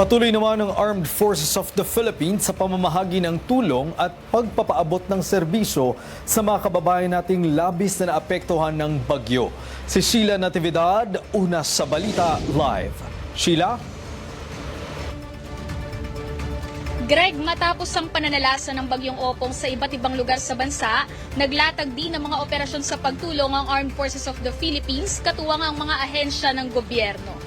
Patuloy naman ng Armed Forces of the Philippines sa pamamahagi ng tulong at pagpapaabot ng serbisyo sa mga kababayan nating labis na naapektuhan ng bagyo. Si Sheila Natividad, una sa Balita Live. Sheila? Greg, matapos ang pananalasa ng bagyong Opong sa iba't ibang lugar sa bansa, naglatag din ng mga operasyon sa pagtulong ang Armed Forces of the Philippines, katuwang ang mga ahensya ng gobyerno.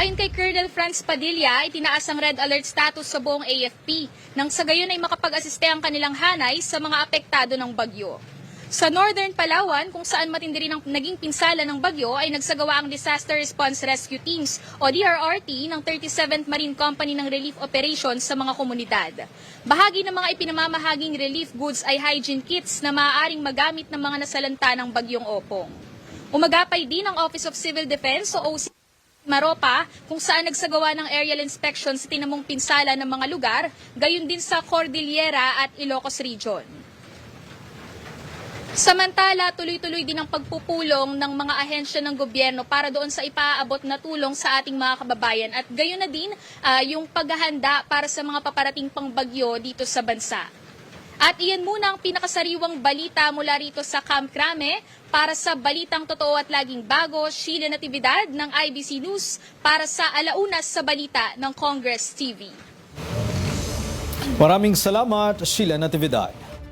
Ayon kay Colonel Franz Padilla, itinaas ang red alert status sa buong AFP nang sa gayon ay makapag-asiste ang kanilang hanay sa mga apektado ng bagyo. Sa Northern Palawan, kung saan matindi rin ang naging pinsala ng bagyo, ay nagsagawa ang Disaster Response Rescue Teams o DRRT ng 37th Marine Company ng relief operations sa mga komunidad. Bahagi ng mga ipinamamahaging relief goods ay hygiene kits na maaaring magamit ng mga nasalanta ng bagyong Opong. Umagapay din ang Office of Civil Defense o OC Maropa, kung saan nagsagawa ng aerial inspection sa tinamong pinsala ng mga lugar, gayon din sa Cordillera at Ilocos Region. Samantala, tuloy-tuloy din ang pagpupulong ng mga ahensya ng gobyerno para doon sa ipaabot na tulong sa ating mga kababayan at gayon na din ah, yung paghahanda para sa mga paparating pang bagyo dito sa bansa. At iyan muna ang pinakasariwang balita mula rito sa Camp Crame para sa Balitang Totoo at Laging Bago, Sheila Natividad ng IBC News para sa Alaunas sa Balita ng Congress TV. Maraming salamat, Sheila Natividad.